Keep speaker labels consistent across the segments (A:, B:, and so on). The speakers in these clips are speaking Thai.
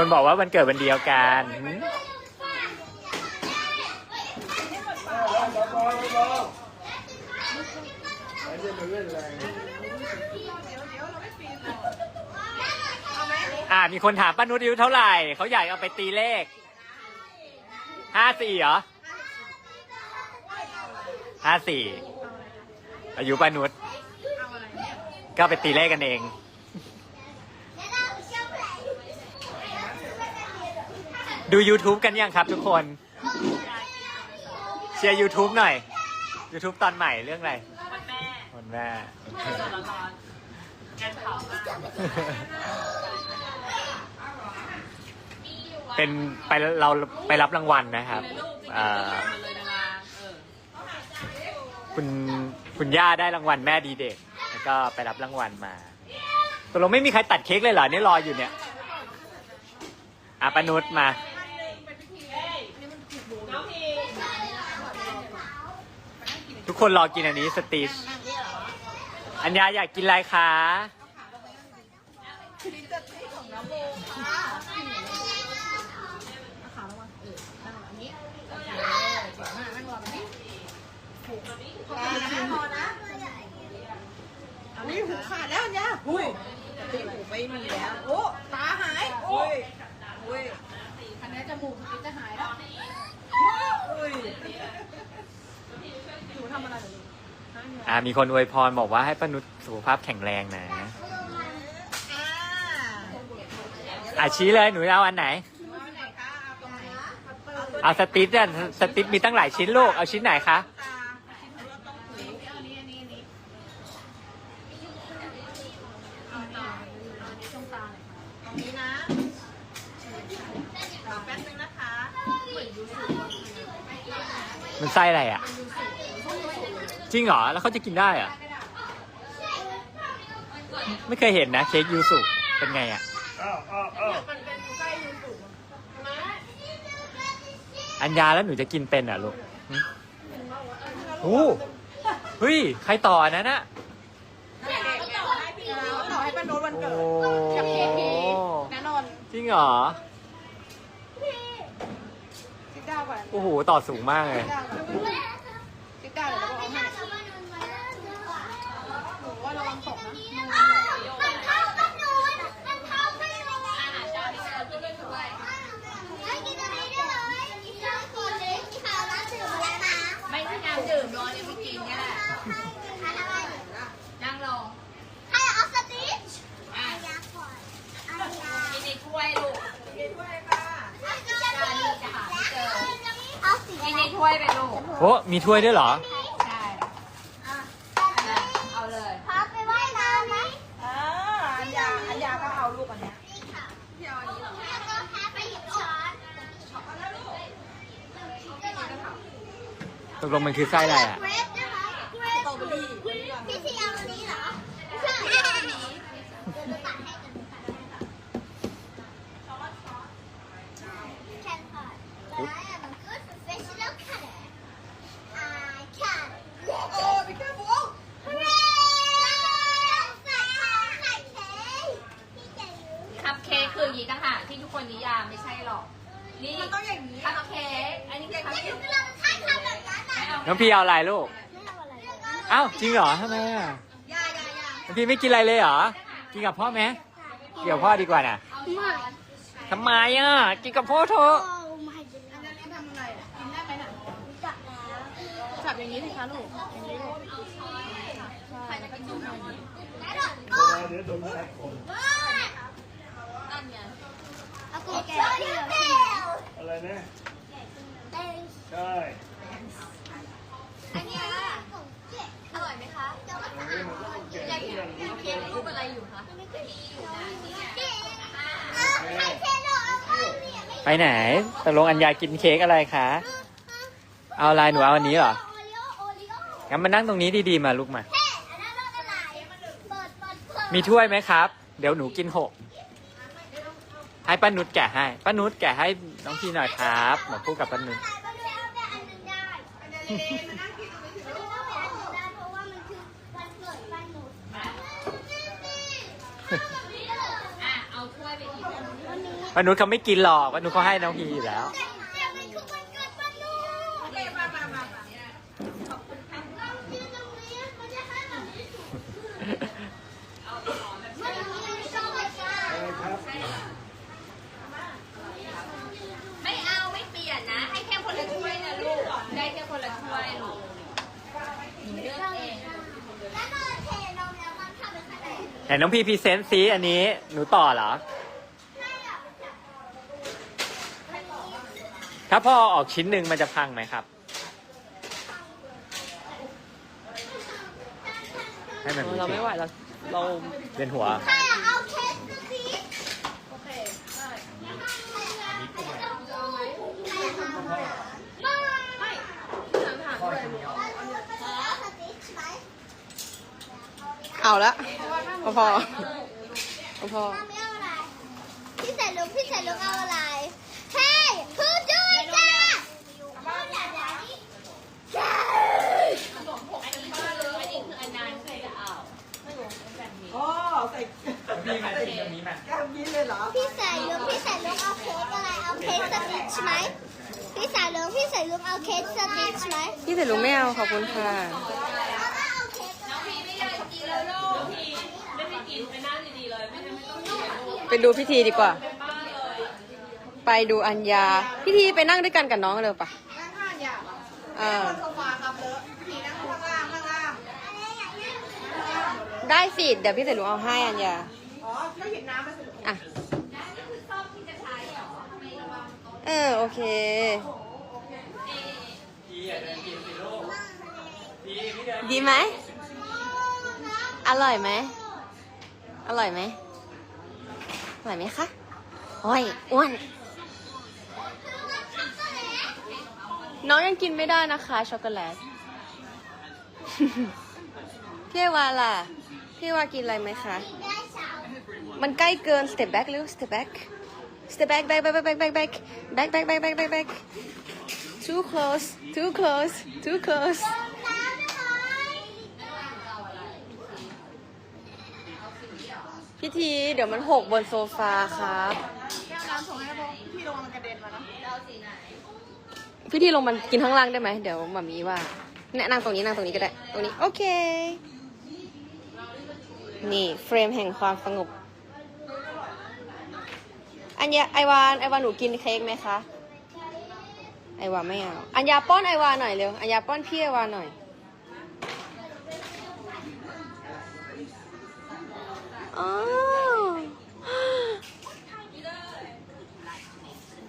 A: คนบอกว่าวันเกิดวันเดียวกันหืมอ่า มีคนถามป้านุชอายุเท่าไหร่ เขาอยากเอาไปตีเลข ห้าสี่เหรอห้าสี่อายุป้านุชก็ไปตีเลขกันเอง ดู YouTube กันยังครับทุกคน เชียร์ YouTube หน่อย YouTube ตอนใหม่เรื่องอะไร
B: วันแม่
A: วันแม่
B: สดร้อนๆงานเผามาก
A: เป็นไปเราไปรับรางวัลนะครับ
B: ในรูปจะ
A: อ่า
B: กินเลยดาราเออ
A: คุณคุณย่าได้รางวัลแม่ดีเด็กแล้วก็ไปรับรางวัลมาตกลงไม่มีใครตัดเค้กเลยเหรอเนี่ยรออยู่เนี่ยอะปานุชมา
B: น้องพี
A: ทุก คนรอกินอันนี้สติชอัญญาอยากกินอะไรคะ
C: อุ้หูขาดแล้วเนี่ยอุ้ยตีหูไม่มีแล้วโอ้ตาหายโอ้ยอุ้ยอันนี้จมูกมันจะหายแล้วอุ้ยหนูทำอะไรอยู่
A: อ่ามีคนอวยพรบอกว่าให้ปานุชสุขภาพแข็งแรงนะ
C: อ่า
A: อะชี้เลยหนูจะเอาอันไหน
C: เอาไหนคะเอาตรงไหน
A: เอาสติชอะสติชมีตั้งหลายชิ้นลูก เอาชิ้นไหนคะ
C: ตาชิ้นเลือดต้องหูอันนี้อันนี้อันนี้เอาต่อเอาอันนี้ตรงตาหน่อยค่ะตรงนี้นะรอแป๊บนึงนะคะเหมือนยูสุ
A: มันไส้อะไรอะ จริงเหรอ แล้วเขาจะกินได้เหรอไม่เคยเห็นนะ เค้กยูสุเป็นไงอะ
C: มันเป็นไส้ยูสุ
A: อัญญาแล้วหนูจะกินเป็นเหรอะลูกหึโอ้เฮ้ย ใครต่ออันนั้นอะ
C: เด็กๆต่อให้พี่ต่อให้ป้าโน้ตวัน
A: โอ้
C: เกิดกับเคพีแน่นอน
A: จริงเหรอ
C: สิบเก้าก่อน
A: โอ้โห ต่อสูงมากเลย
C: สิบเก้าก่อนสิบเก้าเดี๋ยวเราบอกให้หนูว่าระวังตกนะ
B: ไม่ใช่น้ำดื่มรอเนี่ยไปกินเนี่ยแหละนั่งลงอะกินในถ้วยลูกกินในถ้วยไปลูก
A: โอ้มีถ้วยด้วยเหรอ
B: ใช่อะเอาเลย
C: อ่าอันยาอันยาก็เอาลูกอันเนี้ย
A: ตกลงมันคือไส้อะไรอะ
C: สตรอเบอรี่
D: พี่ทีเอาอันนี้เหรอใช่เอาอันนี้เดี๋ยวหนูตัดให้กันหนูตัดให้ค่ะแคนพอดแล้วมันก็ professional cutter I can
C: โอ้พี่แก้วบุ๊ก
D: hooray ใส่ใส่เค้กพี่จะรู้
B: คัพเค้กคื ออย่างนี้ต่างหากที่ทุกคนนิยามไม่ใช่หรอก นี่
C: มันต้องอย่างนี้
B: คัพเค้กอันนี้คือคัพ
D: ไม่
B: เค้
D: รู้
B: ก
D: ก็เราใช้ทำแบบนั้น
B: ไม่
D: อะ
B: เอา
A: น้องพี่เอาอะไรลูก
D: ไม่เอาอะไร
A: เอ้าจริงเหรอทำไมอะ
C: ยายายา
A: น้องพี่ไม่กินอะไรเลยเหรอ กินกับพ่อไหมกินกับพ่อดีกว่าน่ะ
D: ไม่
A: ทำไมอะ กินกับพ่อเถอะ
D: โอ้ไม่
C: อันนี้ทำอะไรอะกินได้ไหมน่ะ
D: จับแล้ว
C: จับอย่างนี้สิคะลูกอย่างนี้ลูก
D: ใครจะกินนมอันนี้เดี๋ยวโดนแท็กผม
B: นั่นไง
D: เอากูแกะที่เราที่
E: อะไรนะ
D: เป็น
E: ใช่
D: อันนี้อร่อยไหมคะแต่ว่า
B: อยากกินเค้กรูปอะไรอยู่คะ
D: ใครเทโลเอาไปเนี่ย
A: ไปไหนตกลงอัญญากินเค้กอะไรคะ เอาอะไรหนูเอาอันนี้เหรอ
D: โอริโอโอริโอ
A: งั้นมานั่งตรงนี้ดีๆมาลูกมา
D: เฮ้อันนั้นรสอะไรเปิดเปิดเปิด
A: มีถ้วยไหมครับ เดี๋ยวหนูกินหก ให้ป้านุชแกะให้ป้านุชแกะให้น้องพี่หน่อยครับหมอพูดกับป้านุช
D: ป้านุ
A: ชเขาไม่กินหรอกป้านุชเขาให้น้องพี่อยู่แล้ว ไหนน้องพีพรีเซนต์ซีอันนี้หนูต่อเหรอ
D: ให้แบบ
A: ถ้าพ่อออกชิ้นหนึ่งมันจะพังไหมครับ ให้มัน
E: เราไม่ไหวเราเรา
A: เวียนหัว
D: ใครอะเอาเค้กมาสิ
C: โอเคได้
D: ไม่
C: ถามถามด้วย
E: เอาละพอพอพอพอ
D: พี่ใส่ลุงพี่ใส่ลุงเอาอะไรเฮ้ยพูดด้วยจ้า
B: อันนี้คืออันนั้นใครจะเอา
C: อ๋อใส่
A: พี่มาชิ้นตรงนี้มา
C: แก้มยิ้มเลยเหรอ
D: พี่ใส่ลุงพี่ใส่ลุงเอาเค้กอะไรเอาเค้กสติชไหมพี่ใส่ลุงพี่ใส่ลุงเอาเค้กสติชไหม
E: พี่เสร็จลุงไม่เอาขอบคุณค่ะ
D: ไป
B: ดู
E: พิธีดีกว่า
B: บ้าเลย
E: ไปดูอัญญา พิธีไปนั่งด้วยกันกับน้องเร็วปะ
C: นั่งข้างอย่า
E: เออ
C: โซฟาครับเลอะพี่นั่งข้างล่างข้างล่าง
E: ได้สิเดี๋ยวพี่เสร็จลุงเอาให้อัญญา
C: อ๋อก็หยิบน้ำมาสิ
E: อะเออโอเค
A: พี่อย่าเดินกินสิลูกพี่พี่เดิน
E: ดีไหม อร่อยไหม อร่อยไหม อร่อยไหมคะโอ้ยอ้วน น้องยังกินไม่ได้นะคะ ช็อกโกแลต พี่เอวาล่ะ พี่เอวากินอะไรไหมคะ มันใกล้เกิน step back เร็ว step back step back back back back back back back back back back back back back too close too close too close พี่ทีเดี๋ยวมันหกบนโซฟาครับ
C: แก้วน้ำส่งให้พวกพี่ลงมันกระเด็นมานะ
E: พี่ทีลงมันกินข้างล่างได้ไหมเดี๋ยวหมามีว่าเนี่ยนั่งตรงนี้นั่งตรงนี้ก็ได้ ตรงนี้ โอเค นี่เฟรมแห่งความสงบ อัญญาไอวานไอวานหนูกินเค้กไหมคะ ไอวานไม่เอา อัญญาป้อนไอวานหน่อยเร็ว อัญญาป้อนพี่ไอวานหน่อย อ๋อ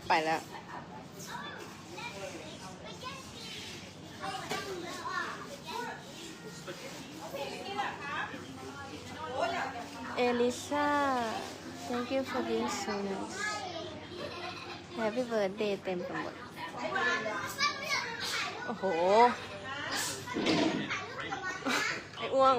E: ไปแล้วเอลิซา thank you for being so nice happy birthday เต็มไปหมด โอ้โห ไอ้อ้วง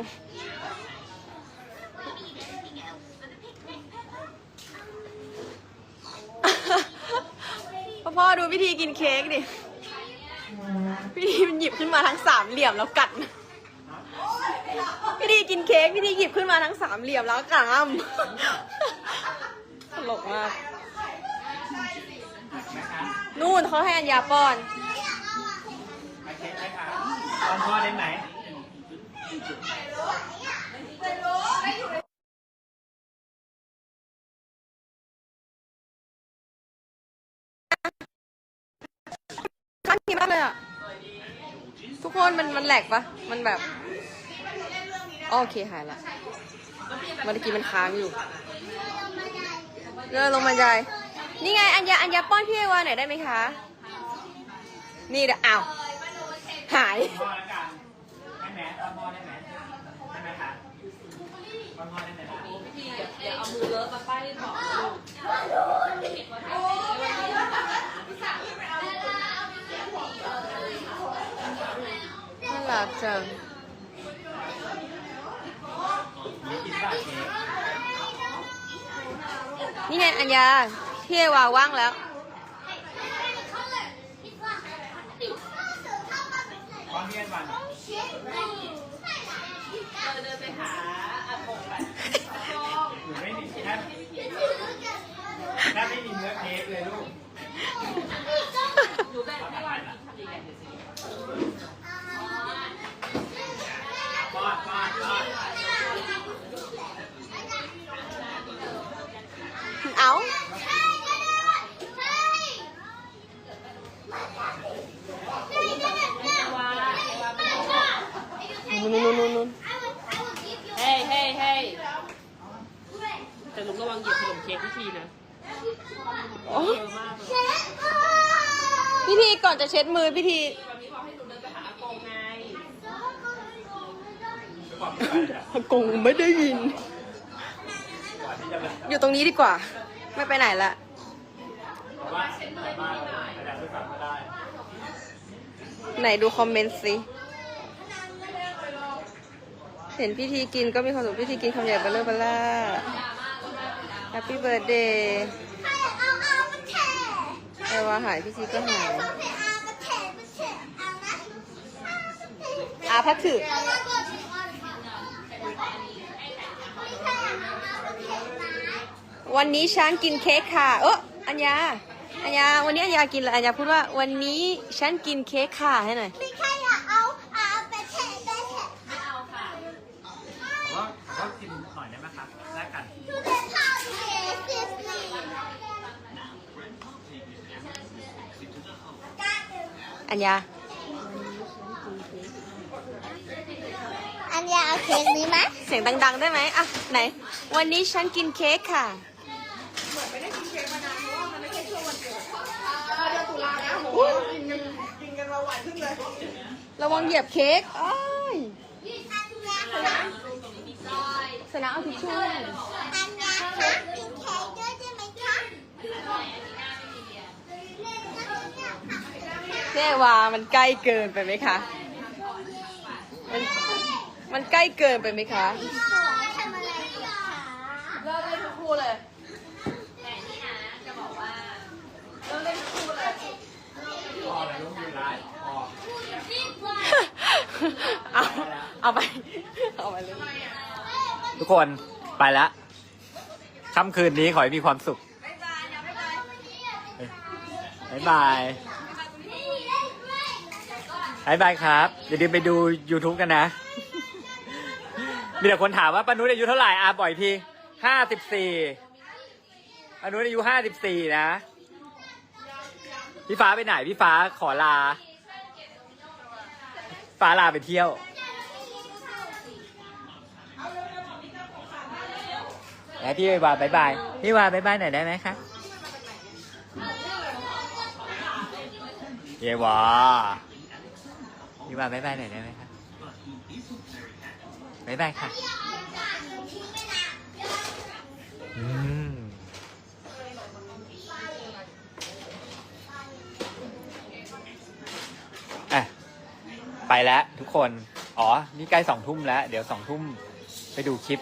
E: พ่อพ่อดูพิธีกินเค้กดิพิธีมันหยิบขึ้นมาทั้งสามเหลี่ยมแล้วกัด พี่ดีกินเค้กพี่ดีหยิบขึ้นมาทั้งสามเหลี่ยมแล้วกามตลกมาก นู่นเขาให้อัญญาป้อน
A: มาเค้กไหมคะตอนพ่อได้ไหม
E: ทุกคนมันมันแหลกปะมันแบบอ๋อโอเคหายละเมื่อกี้มันค้างอยู่เดินลงบันไดนี่ไงอัญญาอัญญาป้อนพี่เอวาหน่อยได้ไหมคะ นี่เดี๋ยวอ้าวหาย
A: พ่อแล้วกันได้ไหมตอนพ่อได้ไหมได้ไหมคะตอนพ่อได้ไหมคะ
B: เดี๋ยวเอามือเลอะมาป้ายบอกลูก
E: น่า รักจัง
A: นี่
E: ไงอัญญาพี่เอวาว่างแล้ว
A: ตอนเรียนวัน
B: เดินไปหาอากงไป
A: หนูไม่มีถ้าถ้าไม่มีเนื้อ
C: แต่ลุงระวังเหยียบขนมเค้กพี่ทีนะ
E: โอ้
C: เยอะมากเลย
D: เช็ดมือ
E: พี่ทีก่อนจะเช็ดมือพี่ที
C: ตอนนี้บอกให้หนูเดินไปหาอากงไง
E: อากงไม่ได้ยิน อยู่ตรงนี้ดีกว่า ไม่ไปไหนละไหนดูคอมเมนต์สิเห็นพี่ทีกินก็มีความสุขพี่ทีกินคำใหญ่เบลเลอร์เบลล่า แฮปปี้เบิร์ดเดย์
D: เอาเอามาแต่
E: ว่าหายพี่ทีก็หาย
D: เขาให้เอามาแทะมาแทะเอานะ
E: อาพักถือ
D: วันค่ะไม่ใช่เอาเอามาแทะนะ
E: วันนี้ฉันกินเค้กค่ะ เอออัญญา อัญญา วันนี้อัญญากินอะไร อัญญาพูดว่าวันนี้ฉันกินเค้กค่ะให้หน่อย
D: ไม่ใช่อะเอาเอาไปแทะไปแทะ
B: ไม่เอาค่ะ
A: ว่าก็กินหน่อยได้ไหมครับแลกกัน
D: to the house yes Disney
E: อัญญา
D: อันยาเอาเค้กนี้ไหม
E: เสียงดัง ๆ ได้ไหมอะไหน วันนี้ฉันกินเค้กค่ะ ระวังเหยียบเค้กอ้าย
D: อันยาคะ
E: สนะเอาทิชชู่
D: อันยาคะกินเค้กด้วยได้ไหมคะ
E: เจ๊วามันใกล้เกินไปไหมคะ มันมันใกล้เกินไปไหมคะ
D: สวยทำอะไรอยู่คะ
E: เลิกเล่นทั้งคู่เลย
B: แต่นี่นะจะบอกว่า
E: เลิกเล่นทั้งคู่เลยเอาเอาไป เอาไปเลย
A: ทุกคนไปละค่ำคืนนี้ขอให้มีความสุข บ๊ายบาย บ๊ายบาย บายบายครับ อย่าลืมไปดู YouTube กันนะ มีแต่คนถามว่าปานุษอายุเท่าไหร่อาบ่อยทีห้าสิบสี่ปานุษอายุห้าสิบสี่นะ พี่ฟ้าไปไหน พี่ฟ้าขอลา ฟ้าลาไปเที่ยว แล้วพี่วาบายบาย พี่วาบายบายหน่อยได้ไหมคะเยวา พี่วาบายบายหน่อยได้ไหมคะบายบายค่ะอืมอะ ไปแล้วทุกคน อ๋อ นี่ใกล้สองทุ่มแล้ว เดี๋ยวสองทุ่มไปดูคลิป